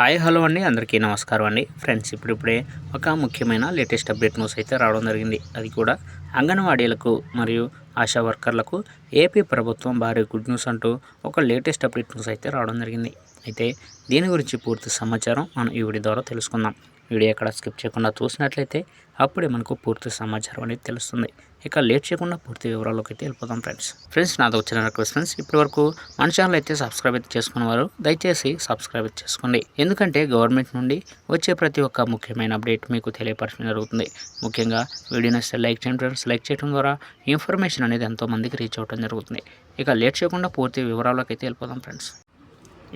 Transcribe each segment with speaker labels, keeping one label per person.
Speaker 1: Hi hello అండి. అందరికీ నమస్కారం అండి. ఫ్రెండ్స్ ఇప్పుడిప్పుడే ఒక ముఖ్యమైన లేటెస్ట్ అప్డేట్ న్యూస్ అయితే రావడం జరిగింది. అది కూడా అంగన్వాడీలకు మరియు ఆశా వర్కర్లకు ఏపీ ప్రభుత్వం భారీ గుడ్ న్యూస్ అంటూ ఒక లేటెస్ట్ అప్డేట్ న్యూస్ అయితే రావడం జరిగింది. అయితే దీని గురించి పూర్తి సమాచారం మనం ఈ వీడియో ద్వారా తెలుసుకుందాం. వీడియో ఎక్కడ స్కిప్ చేయకుండా చూసినట్లయితే అప్పుడే మనకు పూర్తి సమాచారం అనేది తెలుస్తుంది. ఇక లేట్ చేయకుండా పూర్తి వివరాల్లోకి అయితే వెళ్ళిపోతాం ఫ్రెండ్స్ ఫ్రెండ్స్ నాతో వచ్చిన రిక్వెస్ట్ ఫ్రెండ్స్ ఇప్పటి వరకు మన ఛానల్ అయితే సబ్స్క్రైబ్ అయితే చేసుకున్నవారు దయచేసి సబ్స్క్రైబ్ అయితే చేసుకోండి. ఎందుకంటే గవర్నమెంట్ నుండి వచ్చే ప్రతి ఒక్క ముఖ్యమైన అప్డేట్ మీకు తెలియపరచడం జరుగుతుంది. ముఖ్యంగా వీడియో నచ్చితే లైక్ చేయండి ఫ్రెండ్స్ లైక్ చేయడం ద్వారా ఇన్ఫర్మేషన్ అనేది ఎంతోమందికి రీచ్ అవ్వడం జరుగుతుంది. ఇక లేట్ చేయకుండా పూర్తి వివరాల్లోకి అయితే వెళ్ళిపోదాం ఫ్రెండ్స్.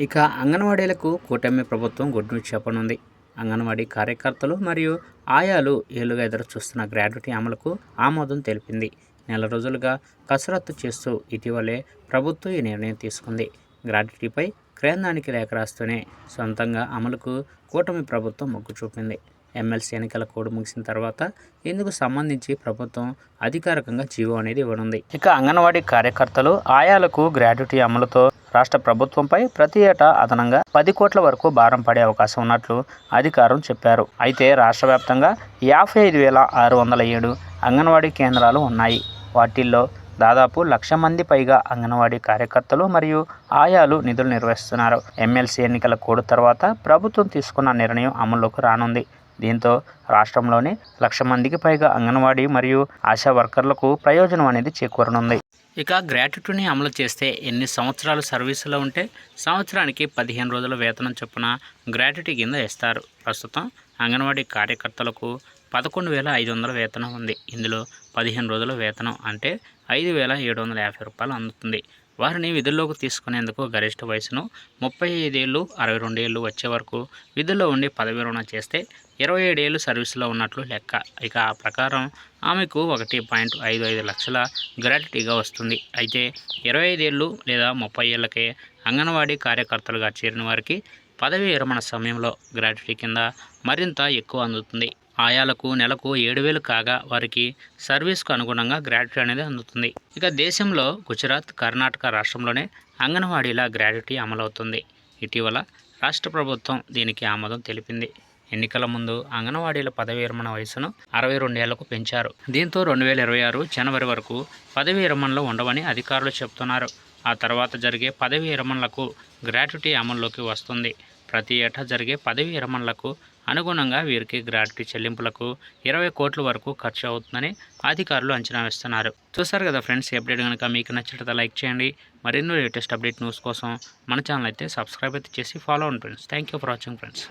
Speaker 1: ఇక అంగన్వాడీలకు కూటమి ప్రభుత్వం గుడ్ న్యూస్ చెప్పనుంది. అంగన్వాడీ కార్యకర్తలు మరియు ఆయాలు ఏళ్ళుగా ఎదురు చూస్తున్న గ్రాడ్యుటీ అమలుకు ఆమోదం తెలిపింది. నెల రోజులుగా కసరత్తు చేస్తూ ఇటీవలే ప్రభుత్వం ఈ నిర్ణయం తీసుకుంది. గ్రాడ్యుటీపై కేంద్రానికి లేఖ రాస్తూనే సొంతంగా అమలుకు కూటమి ప్రభుత్వం మొగ్గు చూపింది. ఎమ్మెల్సీ ఎన్నికల కోడ్ ముగిసిన తర్వాత ఇందుకు సంబంధించి ప్రభుత్వం అధికారికంగా జీవో అనేది ఇవ్వనుంది. ఇక అంగన్వాడీ కార్యకర్తలు ఆయాలకు గ్రాడ్యుటీ అమలుతో రాష్ట్ర ప్రభుత్వంపై ప్రతి ఏటా అదనంగా పది కోట్ల వరకు భారం పడే అవకాశం ఉన్నట్లు అధికారం చెప్పారు. అయితే రాష్ట్ర వ్యాప్తంగా యాభై ఐదు వేల ఆరు వందల ఏడు అంగన్వాడీ కేంద్రాలు ఉన్నాయి. వాటిల్లో దాదాపు లక్ష మంది పైగా అంగన్వాడీ కార్యకర్తలు మరియు ఆయాలు నిధులు నిర్వహిస్తున్నారు. ఎమ్మెల్సీ ఎన్నికల కోడ్ తర్వాత ప్రభుత్వం తీసుకున్న నిర్ణయం అమల్లోకి రానుంది. దీంతో రాష్ట్రంలోని లక్ష మందికి పైగా అంగన్వాడీ మరియు ఆశా వర్కర్లకు ప్రయోజనం అనేది చేకూరనుంది. ఇక గ్రాట్యుటీని అమలు చేస్తే ఎన్ని సంవత్సరాలు సర్వీసులో ఉంటే సంవత్సరానికి పదిహేను రోజుల వేతనం చొప్పున గ్రాట్యుటీ కింద ఇస్తారు ప్రస్తుతం అంగన్వాడీ కార్యకర్తలకు పదకొండు వేల ఐదు వందల వేతనం ఉంది. ఇందులో పదిహేను రోజుల వేతనం అంటే ఐదు వేల ఏడు వందల యాభై రూపాయలు అందుతుంది. వారిని విధుల్లోకి తీసుకునేందుకు గరిష్ట వయసును ముప్పై ఐదేళ్ళు అరవై రెండు ఏళ్ళు వచ్చే వరకు విధుల్లో ఉండి పదవి విరమణ చేస్తే ఇరవై ఏడేళ్ళు సర్వీసులో ఉన్నట్లు లెక్క. ఇక ఆ ప్రకారం ఆమెకు ఒకటి పాయింట్ ఐదు ఐదు లక్షల గ్రాట్యుటీగా వస్తుంది. అయితే ఇరవై ఐదేళ్ళు లేదా ముప్పై ఏళ్ళకే అంగన్వాడీ కార్యకర్తలుగా చేరిన వారికి పదవి విరమణ సమయంలో గ్రాట్యుటీ కింద మరింత ఎక్కువ అందుతుంది. ఆయాలకు నెలకు ఏడు వేలు కాగా వారికి సర్వీస్కు అనుగుణంగా గ్రాడ్యుటీ అనేది అందుతుంది. ఇక దేశంలో గుజరాత్ కర్ణాటక రాష్ట్రంలోనే అంగన్వాడీల గ్రాడ్యుటీ అమలవుతుంది. ఇటీవల రాష్ట్ర ప్రభుత్వం దీనికి ఆమోదం తెలిపింది. ఎన్నికల ముందు అంగన్వాడీల పదవి విరమణ వయసును అరవై రెండేళ్ళకు పెంచారు. దీంతో రెండు వేల ఇరవై ఆరు జనవరి వరకు పదవి విరమణలో ఉండవని అధికారులు చెబుతున్నారు. ఆ తర్వాత జరిగే పదవి విరమణలకు గ్రాట్యుటీ అమల్లోకి వస్తుంది. ప్రతి ఏటా జరిగే పదవి విరమణలకు అనుగుణంగా వీరికి గ్రాట్యుటీ చెల్లింపులకు ఇరవై కోట్ల వరకు ఖర్చు అవుతుందని అధికారులు అంచనా వేస్తున్నారు. చూసారు కదా ఫ్రెండ్స్ అప్డేట్ కనుక మీకు నచ్చినట్లయితే లైక్ చేయండి. మరిన్నో లేటెస్ట్ అప్డేట్ న్యూస్ కోసం మన ఛానల్ అయితే సబ్స్క్రైబ్ అయితే చేసి ఫాలో అవ్వండి friends. Thank for watching friends